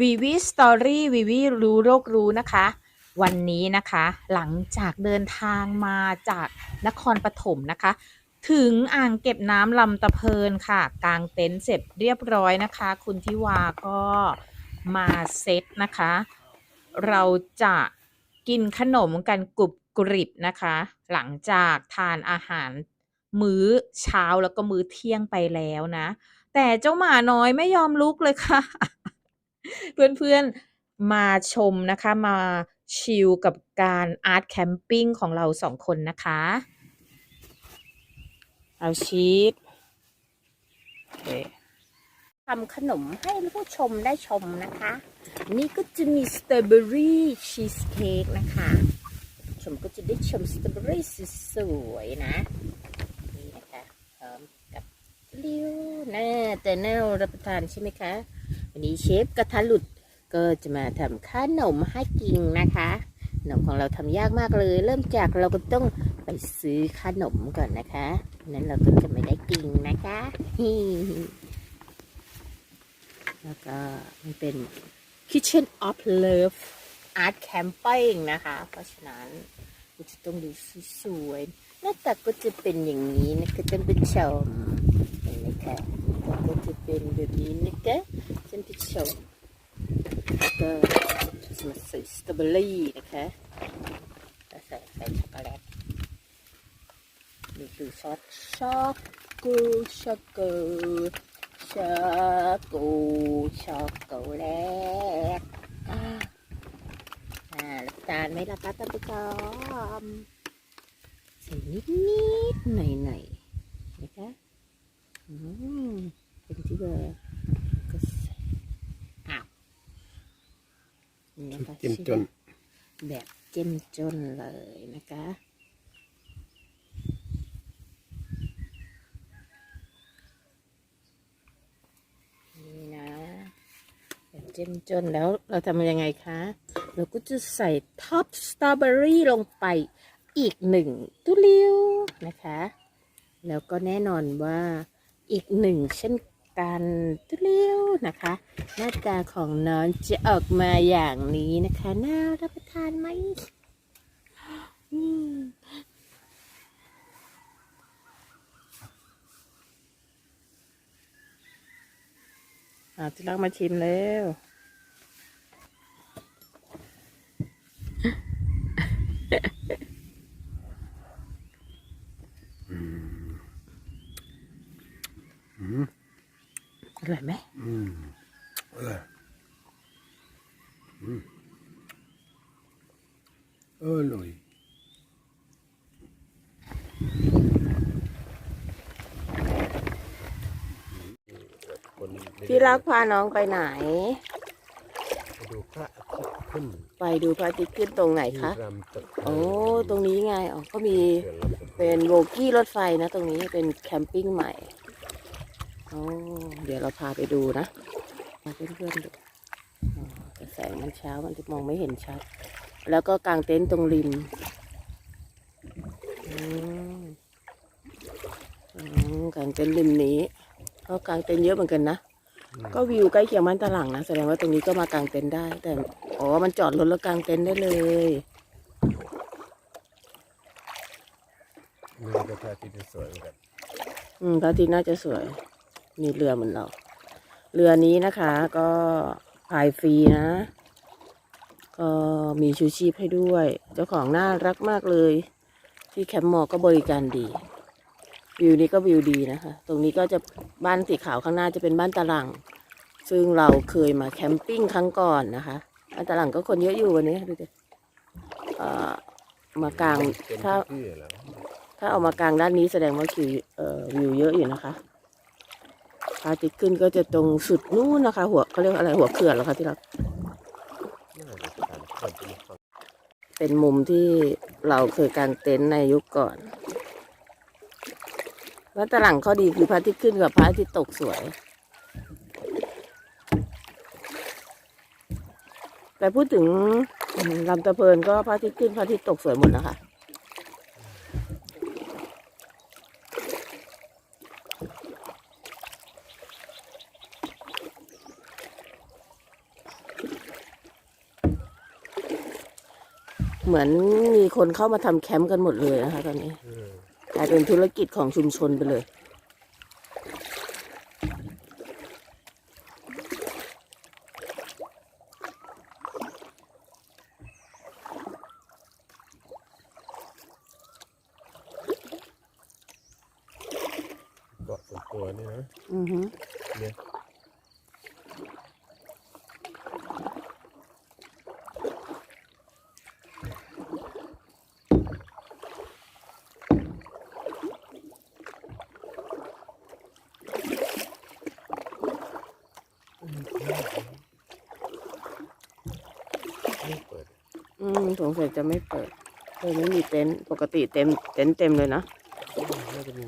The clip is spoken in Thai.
วีวีสตอรี่วีวีรู้โรครู้นะคะ วันนี้นะคะ หลังจากเดินทางมาจากนครปฐมนะคะ ถึงอ่างเก็บน้ำลำตะเพินค่ะ กางเต็นท์เสร็จเรียบร้อยนะคะ คุณทิวาก็มาเซตนะคะ เราจะกินขนมกันกรุบกริบนะคะ หลังจากทานอาหารมื้อเช้าแล้วก็มื้อเที่ยงไปแล้วนะ แต่เจ้าหมาน้อยไม่ยอมลุกเลยค่ะ เพื่อนๆมาชมนะคะ มาชิลกับการอาร์ตแคมปิ้งของเราสองคนนะคะ เอาชีสทำขนมให้ผู้ชมได้ชมนะคะ นี่ก็จะมีสตรอเบอรี่ชีสเค้กนะคะ ชมก็จะได้ชมสตรอเบอรี่สวยๆนะนี่นะคะพร้อมกับริ้วน่าจะน่ารับประทานใช่ไหมคะ วันนี้เชฟกระทะหลุดก็จะมาทำขนมให้กินนะคะขนมของเราทำยากมากเลย เริ่มจากเราก็ต้องไปซื้อขนมก่อนนะคะนั้นเราก็จะไม่ได้กินนะคะแล้วก็มันเป็น Kitchen of Love Art Camping นะคะ เพราะฉะนั้นก็จะต้องดูสวยๆหน้าตาก็จะเป็นอย่างนี้นะคะท่านผู้ชมเห็นไหมคะก็จะเป็นแบบนี้นะคะ ท่านผู้ชมแล้วก็จะมาใส่สตรอเบอรี่นะคะใส่ใส่ช็อกโกแลตนี่คือซอสช็อกโกช็อกโกช็อกโกช็อกโกแลตอ่าอ่ารับประทานไหมล่ะคะท่านผู้ชมใส่นิดนิดหน่อยหน่อยนะคะอืมเป็นที่เบอร์ก็ใส่อ้าวนี่นะคะ จิ้มจน แบบเจ้มจนเลยนะคะ นี่นะ แบบเจ้มจนแล้วเราทำยังไงคะ เราก็จะใส่ท็อปสตรอเบอรี่ลงไปอีกหนึ่งตุลิวนะคะ แล้วก็แน่นอนว่าอีกหนึ่งเช่น กันตุลิวนะคะ หน้าตาของน้องจะออกมาอย่างนี้นะคะ น่ารับประทานไหมอืมอ่าที่รักมาชิมแล้ว อ ร่อยไหมอืมเอออืมเออหน่อยคนที่รักพาน้องไปไหน ไปดูพระอาทิตย์ขึ้นไปดูพระอาทิตย์ขึ้นตรงไหนที่คะ รำตะโอ้ ตรงนี้ไง อ๋อ ก็มีเขื่อนลำตะเป็นโบกี้รถไฟนะ ตรงนี้เป็นแคมปิ้งใหม่ โอ้เดี๋ยวเราพาไปดูนะมาเพื่อนๆดูอ๋อแต่แสงมันเช้ามันจะมองไม่เห็นชัด แล้วก็กางเต็นท์ตรงริมอืมอืมกางเต็นท์ริมนี้ก็กางเต็นท์เยอะเหมือนกันนะ ก็วิวใกล้เคียงบ้านตะหลังนะแสดงว่าตรงนี้ก็มากางเต็นท์ได้ แต่อ๋อมันจอดรถแล้วกางเต็นท์ได้เลยนี่ก็พระอาทิตย์สวยเหมือนกัน อืมพระอาทิตย์น่าจะสวย มีเรือเหมือนเรา เรือนี้นะคะก็พายฟรีนะ ก็มีชูชีพให้ด้วย เจ้าของน่ารักมากเลย ที่แคมป์มอก็บริการดี วิวนี้ก็วิวดีนะคะ ตรงนี้ก็จะบ้านสีขาวข้างหน้าจะเป็นบ้านตะหลังซึ่งเราเคยมาแคมปิ้งครั้งก่อนนะคะบ้านตะหลังก็คนเยอะอยู่วันนี้ดูดิเอ่อมากลางเป็นถ้าที่แล้วถ้าเอามากลางด้านนี้แสดงว่าคิวเอ่อวิวเยอะอยู่นะคะ พระอาทิตย์ขึ้นก็จะตรงสุดนู้นนะคะ หัวเขาเรียกอะไรหัวเขื่อนเหรอคะที่เราน่าจะผ่านคนเป็นฝั่งเป็นมุมที่เราเคยกางเต็นท์ในยุคก่อน แล้วตะหลังข้อดีคือพระอาทิตย์ขึ้นกับพระอาทิตย์ตกสวย แต่พูดถึงลำตะเพินก็พระอาทิตย์ขึ้นพระอาทิตย์ตกสวยหมดนะคะ เหมือนมีคนเข้ามาทำแคมป์กันหมดเลยนะคะตอนนี้เออกลายเป็นธุรกิจของชุมชนไปเลยเกาะส่วนตัวนี่นะอือฮึเนี่ย ไม่เปิด อืมสงสัยจะไม่เปิดเลยไม่มีเต็นท์ปกติเต็มเต็นท์เต็มเลยนะน่าจะมี